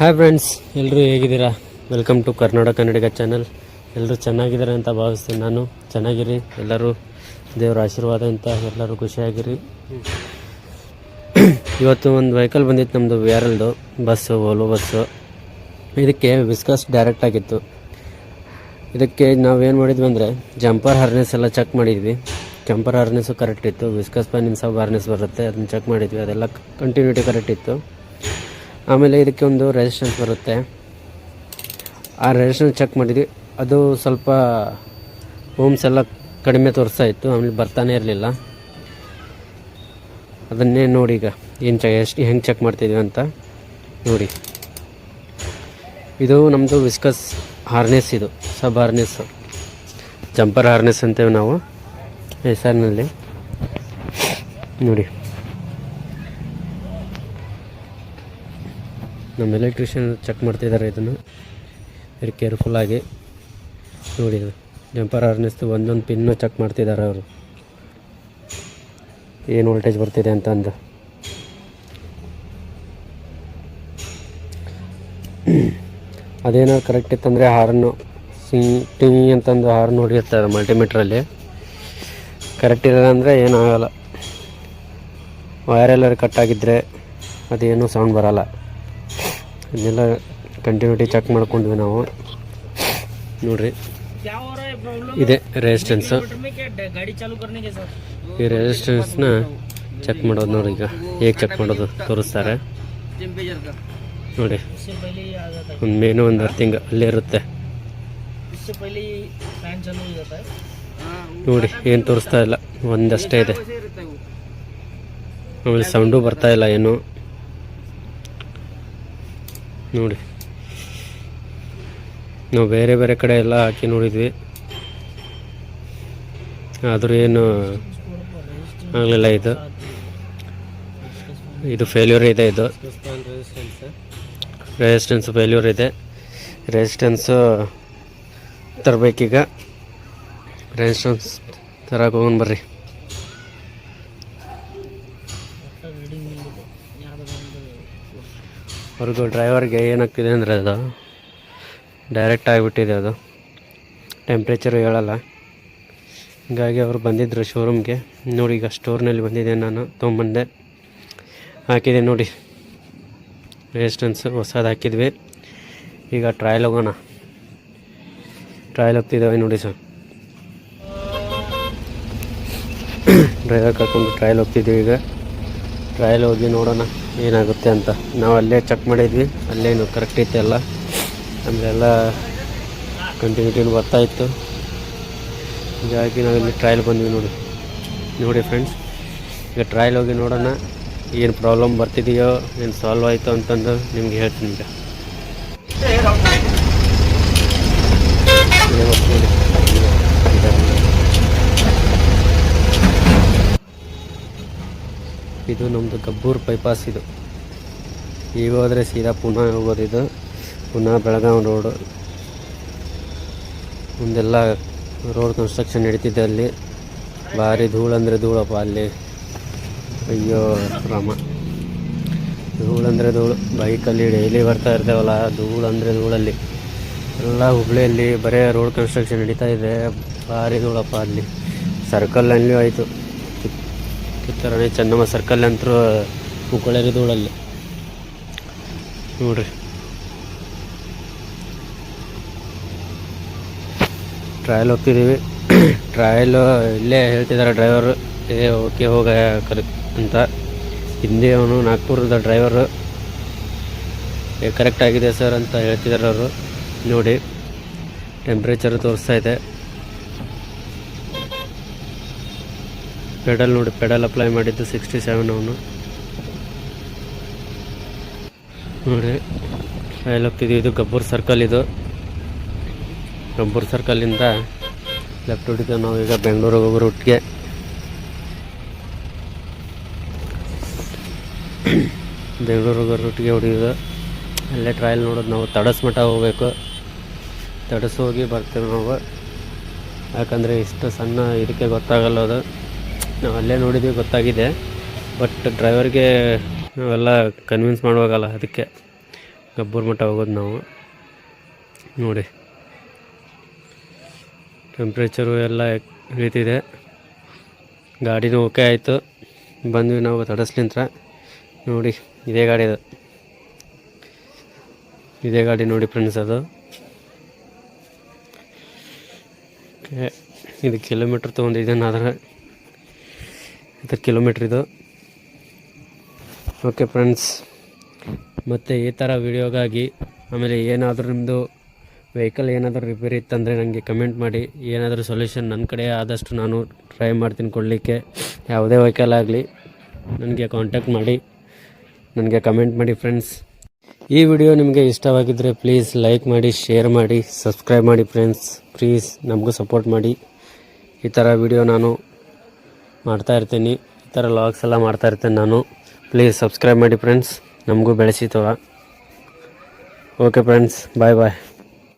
Hi friends ಎಲ್ಲರೂ ಹೇಗಿದ್ದೀರಾ? Welcome to Karnataka Kannadiga channel ಎಲ್ಲರೂ ಚೆನ್ನಾಗಿದ್ದಾರೆ ಅಂತ ಭಾವಿಸ್ತೀನಿ ನಾನು. ಚೆನ್ನಾಗಿರಿ, ಎಲ್ಲರೂ ದೇವರ ಆಶೀರ್ವಾದ ಅಂತ ಎಲ್ಲರೂ ಖುಷಿಯಾಗಿರಿ. ಇವತ್ತು ಒಂದು ವೆಹಿಕಲ್ ಬಂದಿತ್ತು ನಮ್ಮದು ವ್ಯಾರಲ್ದು ಬಸ್ಸು ಓಲೋ ಬಸ್ಸು ಇದಕ್ಕೆ ವಿಸ್ಕಸ್ ಡೈರೆಕ್ಟ್ ಆಗಿತ್ತು. ಇದಕ್ಕೆ ನಾವೇನು ಮಾಡಿದ್ವಿ ಅಂದರೆ ಜಂಪರ್ ಹಾರ್ನೆಸ್ ಎಲ್ಲ ಚೆಕ್ ಮಾಡಿದ್ವಿ. ಜಂಪರ್ ಹಾರ್ನೆಸ್ಸು ಕರೆಕ್ಟ್ ಇತ್ತು. ವಿಸ್ಕಸ್ ಪ್ಯಾನಿನ ಸಬ್ ಹಾರ್ನೆಸ್ ಬರುತ್ತೆ, ಅದನ್ನ ಚೆಕ್ ಮಾಡಿದ್ವಿ. ಅದೆಲ್ಲ ಕಂಟಿನ್ಯೂಟಿ ಕರೆಕ್ಟ್ ಇತ್ತು. ಆಮೇಲೆ ಇದಕ್ಕೆ ಒಂದು ರೆಸಿಸ್ಟೆನ್ಸ್ ಬರುತ್ತೆ. ಆ ರೆಸಿಸ್ಟೆನ್ಸ್ ಚೆಕ್ ಮಾಡಿದ್ವಿ. ಅದು ಸ್ವಲ್ಪ ಓಮ್ಸ್ ಎಲ್ಲ ಕಡಿಮೆ ತೋರಿಸ್ತಾ ಇತ್ತು. ಆಮೇಲೆ ಬರ್ತಾನೆ ಇರಲಿಲ್ಲ. ಅದನ್ನೇ ನೋಡಿ ಈಗ ಏನು ಚೆ ಎಷ್ಟು ಹೆಂಗೆ ಚೆಕ್ ಮಾಡ್ತಿದ್ವಿ ಅಂತ ನೋಡಿ. ಇದು ನಮ್ಮದು ವಿಸ್ಕಸ್ ಹಾರ್ನೆಸ್ ಇದು. ಸಬ್ ಹಾರ್ನೆಸ್ ಜಂಪರ್ ಹಾರ್ನೆಸ್ ಅಂತೇವೆ ನಾವು. ಹೆಸರಿನಲ್ಲಿ ನೋಡಿ. ನಮ್ಮ ಎಲೆಕ್ಟ್ರಿಷಿಯನ್ ಚೆಕ್ ಮಾಡ್ತಿದ್ದಾರೆ ಇದನ್ನು. ವೆರಿ ಕೇರ್ಫುಲ್ಲಾಗಿ ನೋಡಿ ಜಂಪರ್ ಹಾರ್ನೆಸ್ದು ಒಂದೊಂದು ಪಿನ್ನು ಚೆಕ್ ಮಾಡ್ತಿದ್ದಾರೆ ಅವರು. ಏನು ವೋಲ್ಟೇಜ್ ಬರ್ತಿದೆ ಅಂತ ಅಂದು. ಅದೇನಾದ್ರು ಕರೆಕ್ಟ್ ಇತ್ತಂದರೆ ಹಾರನ್ನು ಸಿ ಟಿಂಗ್ ಅಂತಂದು ಹಾರ್ನ್ ಹೊಡಿಯುತ್ತಾರೆ ಮಲ್ಟಿಮೀಟ್ರಲ್ಲಿ ಕರೆಕ್ಟ್ ಇಲ್ಲ ಅಂದರೆ ಏನಾಗಲ್ಲ ವೈರ್ ಎಲ್ಲರೂ ಕಟ್ ಅದೇನೂ ಅದೇನು ಸೌಂಡ್ ಬರಲ್ಲ. ಇದನ್ನೆಲ್ಲ ಕಂಟಿನ್ಯೂಟಿ ಚೆಕ್ ಮಾಡ್ಕೊಂಡ್ವಿ ನಾವು. ನೋಡ್ರಿ. ಇದೆ ರೆಸಿಸ್ಟೆನ್ಸ್ ಈ ರೆಸಿಸ್ಟೆನ್ಸ್ನ ಚೆಕ್ ಮಾಡೋದು ನೋಡಿ ಈಗ. ಹೇಗೆ ಚೆಕ್ ಮಾಡೋದು ತೋರಿಸ್ತಾರೆ. ನೋಡಿ. ಒಂದು ಮೇನು ಒಂದು ಅರ್ಥಿಂಗ್ ಅಲ್ಲೇ ಇರುತ್ತೆ. ನೋಡಿ, ಏನು ತೋರಿಸ್ತಾ ಇಲ್ಲ. ಒಂದಷ್ಟೇ ಇದೆ. ಆಮೇಲೆ ಸೌಂಡು ಬರ್ತಾ ಇಲ್ಲ ಏನು. ನೋಡಿ. ನಾವು ಬೇರೆ ಬೇರೆ ಕಡೆ ಎಲ್ಲ ಹಾಕಿ ನೋಡಿದ್ವಿ. ಆದರೂ ಏನು ಆಗಲಿಲ್ಲ ಇದು. ಇದು ಫೇಲ್ಯೂರ್ ಇದೆ ಇದು. ರೆಸಿಸ್ಟೆನ್ಸ್ ಫೇಲ್ಯೂರ್ ಇದೆ. ರೆಸಿಸ್ಟೆನ್ಸು ತರಬೇಕೀಗ. ರೆಸಿಸ್ಟೆನ್ಸ್ ತರಕ್ಕೆ ಹೋಗೋಣ ಬರ್ರಿ. ಅವ್ರಿಗೂ ಡ್ರೈವರ್ಗೆ ಏನಾಗ್ತಿದೆ ಅಂದರೆ ಅದು ಡೈರೆಕ್ಟ್ ಆಗಿಬಿಟ್ಟಿದೆ ಅದು. ಟೆಂಪ್ರೇಚರು ಹೇಳಲ್ಲ. ಹೀಗಾಗಿ ಅವರು ಬಂದಿದ್ದರು ಶೋರೂಮ್ಗೆ ನೋಡಿ ಈಗ ಸ್ಟೋರ್ನಲ್ಲಿ ಬಂದಿದ್ದೆ ನಾನು ತೊಗೊಂಬಂದೆ ಹಾಕಿದೆ ನೋಡಿ. ರೆಸಿಸ್ಟೆನ್ಸ್ ಹೊಸದು ಹಾಕಿದ್ವಿ. ಈಗ ಟ್ರಯಲ್ ಹೋಗೋಣ. ಟ್ರಯಲ್ ಹೋಗ್ತಿದ್ದಾವೆ ನೋಡಿ ಸರ್ ಡ್ರೈವರ್ ಕರ್ಕೊಂಡು ಟ್ರಯಲ್ ಹೋಗ್ತಿದ್ದೀವಿ ಈಗ. ಟ್ರಯಲ್ ಹೋಗಿ ನೋಡೋಣ. ಏನಾಗುತ್ತೆ ಅಂತ ನಾವು ಅಲ್ಲೇ ಚೆಕ್ ಮಾಡಿದ್ವಿ. ಅಲ್ಲೇನು ಕರೆಕ್ಟ್ ಇತ್ತು ಎಲ್ಲ. ಕಂಟಿನ್ಯೂಟಿನ ಬರ್ತಾ ಇತ್ತು. ಹೀಗಾಗಿ ನಾವು ಇಲ್ಲಿ ಟ್ರಯಲ್ ಬಂದ್ವಿ ನೋಡಿ. ನೋಡಿ ಫ್ರೆಂಡ್ಸ್ ಈಗ ಟ್ರಯಲ್ ಹೋಗಿ ನೋಡೋಣ. ಏನು ಪ್ರಾಬ್ಲಮ್ ಬರ್ತಿದೆಯೋ, ಏನು ಸಾಲ್ವ್ ಆಯಿತು ಅಂತಂದು ನಿಮ್ಗೆ ಹೇಳ್ತೀನಿ ಈಗ ಇಲ್ಲೇ ಬರ್ತ್ ನೋಡಿ. ಇದು ನಮ್ಮದು ಗಬ್ಬೂರ್ ಬೈಪಾಸ್ ಇದು. ಈಗ ಹೋದರೆ ಸೀದಾ ಪುನಃ ಹೋಗೋದು ಇದು. ಪುನಃ ಬೆಳಗಾವಿ ರೋಡು ಮುಂದೆಲ್ಲ ರೋಡ್ ಕನ್ಸ್ಟ್ರಕ್ಷನ್ ನಡೀತಿದೆ ಅಲ್ಲಿ. ಭಾರಿ ಧೂಳು ಅಂದರೆ ಧೂಳಪ್ಪ ಅಲ್ಲಿ. ಅಯ್ಯೋ ರಾಮ ಧೂಳು ಅಂದರೆ ಧೂಳು. ಬೈಕಲ್ಲಿ ಡೈಲಿ ಬರ್ತಾ ಇರ್ತೇವಲ್ಲ, ಧೂಳು ಅಂದರೆ ಧೂಳಲ್ಲಿ ಎಲ್ಲ ಹುಬ್ಳಿಯಲ್ಲಿ ಬರೇ ರೋಡ್ ಕನ್ಸ್ಟ್ರಕ್ಷನ್ ನಡೀತಾ ಇದೆ. ಭಾರಿ ಧೂಳಪ್ಪ ಅಲ್ಲಿ. ಸರ್ಕಲ್ನಲ್ಲಿ ಆಯಿತು. ಕಿತ್ತರಣೆ ಚೆನ್ನಮ್ಮ ಸರ್ಕಲ್ ಅಂತರೂ ಮುಕ್ಕೊಳ್ಳೇರಿ ಧೂಳಲ್ಲಿ ನೋಡ್ರಿ. ಟ್ರಯಲ್ ಹೋಗ್ತಿದ್ದೀವಿ ಟ್ರಯಲ್ ಇಲ್ಲೇ ಹೇಳ್ತಿದ್ದಾರೆ ಡ್ರೈವರು ಏ, ಓಕೆ, ಹೋಗ, ಕರೆ ಅಂತ. ಹಿಂದೆ ಅವನು ನಾಗ್ಪುರದ ಡ್ರೈವರು ಕರೆಕ್ಟ್ ಆಗಿದೆ ಸರ್ ಅಂತ ಹೇಳ್ತಿದ್ದಾರೆ ಅವರು. ನೋಡಿ ಟೆಂಪ್ರೇಚರ್ ತೋರಿಸ್ತಾ ಇದೆ. ಪೆಡಲ್ ನೋಡಿ, ಪೆಡಲ್ ಅಪ್ಲೈ ಮಾಡಿದ್ದು ಸಿಕ್ಸ್ಟಿ ಸೆವೆನ್ ಅವನು. ನೋಡಿ ಅಲ್ಲಿ ಹೋಗ್ತಿದ್ವಿ ಇದು ಗಬ್ಬರ್ ಸರ್ಕಲ್ ಇದು. ಗಬ್ಬೂರ್ ಸರ್ಕಲ್ಲಿಂದ ಲೆಫ್ಟ್ ಹೊಡಿತೀವಿ ನಾವು ಈಗ ಬೆಂಗಳೂರಿಗೆ ಹೋಗೋ ರೂಟ್ಗೆ ಬೆಂಗಳೂರಿಗೆ ಹೋಗೋ ರೂಟ್ಗೆ ಹೊಡಿಯೋದು. ಅಲ್ಲೇ ಟ್ರಯಲ್ ನೋಡೋದು ನಾವು, ತಡಸ್ ಮಠ ಹೋಗಬೇಕು. ತಡಸ್ ಹೋಗಿ ಬರ್ತೀವಿ ನಾವು. ಯಾಕಂದರೆ ಇಷ್ಟು ಸಣ್ಣ ಇದಕ್ಕೆ ಗೊತ್ತಾಗಲ್ಲ ಅದು. ನಾವು ಅಲ್ಲೇ ನೋಡಿದ್ವಿ, ಗೊತ್ತಾಗಿದೆ. ಬಟ್ ಡ್ರೈವರ್ಗೆ ನಾವೆಲ್ಲ ಕನ್ವಿನ್ಸ್ ಮಾಡುವಾಗಲ್ಲ, ಅದಕ್ಕೆ ಗಬ್ಬೂರ್ ಮಠ ಹೋಗೋದು ನಾವು. ನೋಡಿ. ಟೆಂಪ್ರೇಚರು ಎಲ್ಲ ಇಳಿತಿದೆ ಗಾಡಿನೂ ಓಕೆ ಆಯಿತು. ಬಂದ್ವಿ ನಾವು ತಡಸ್ಲಿಂತ್ರ. ನೋಡಿ, ಇದೇ ಗಾಡಿ ಅದು. ಇದೇ ಗಾಡಿ ನೋಡಿ ಫ್ರೆಂಡ್ಸ್ ಅದು. ಇದು ಕಿಲೋಮೀಟ್ರ್ ತೊಗೊಂಡಿದ್ದೇನೆ ಆದರೆ ಇದು ಕಿಲೋಮೀಟ್ರ್ ಇದು. ಓಕೆ ಫ್ರೆಂಡ್ಸ್ ಮತ್ತು ಈ ಥರ ವಿಡಿಯೋಗಾಗಿ ಆಮೇಲೆ ಏನಾದರೂ ನಿಮ್ಮದು ವೆಹಿಕಲ್ ಏನಾದರೂ ರಿಪೇರಿ ಇತ್ತಂದರೆ ನನಗೆ ಕಮೆಂಟ್ ಮಾಡಿ. ಏನಾದರೂ ಸೊಲ್ಯೂಷನ್ ನನ್ನ ಕಡೆ ಆದಷ್ಟು ನಾನು ಟ್ರೈ ಮಾಡ್ತೀನಿ ಕೊಡಲಿಕ್ಕೆ. ಯಾವುದೇ ವೆಹಿಕಲ್ ಆಗಲಿ ನನಗೆ ಕಾಂಟ್ಯಾಕ್ಟ್ ಮಾಡಿ. ನನಗೆ ಕಮೆಂಟ್ ಮಾಡಿ ಫ್ರೆಂಡ್ಸ್ ಈ ವಿಡಿಯೋ ನಿಮಗೆ ಇಷ್ಟವಾಗಿದ್ದರೆ ಪ್ಲೀಸ್ ಲೈಕ್ ಮಾಡಿ ಶೇರ್ ಮಾಡಿ ಸಬ್ಸ್ಕ್ರೈಬ್ ಮಾಡಿ ಫ್ರೆಂಡ್ಸ್ ಪ್ಲೀಸ್ ನಮಗೂ ಸಪೋರ್ಟ್ ಮಾಡಿ. ಈ ಥರ ವಿಡಿಯೋ ನಾನು ಮಾಡ್ತಾ ಇರ್ತೀನಿ. ಈ ಥರ ಲಾಗ್ಸ್ ಎಲ್ಲ ಮಾಡ್ತಾ ಇರ್ತೇನೆ ನಾನು. ಪ್ಲೀಸ್ ಸಬ್ಸ್ಕ್ರೈಬ್ ಮಾಡಿ ಫ್ರೆಂಡ್ಸ್ ನಮಗೂ ಬೆಳೆಸಿತವ ಓಕೆ ಫ್ರೆಂಡ್ಸ್ ಬಾಯ್ ಬಾಯ್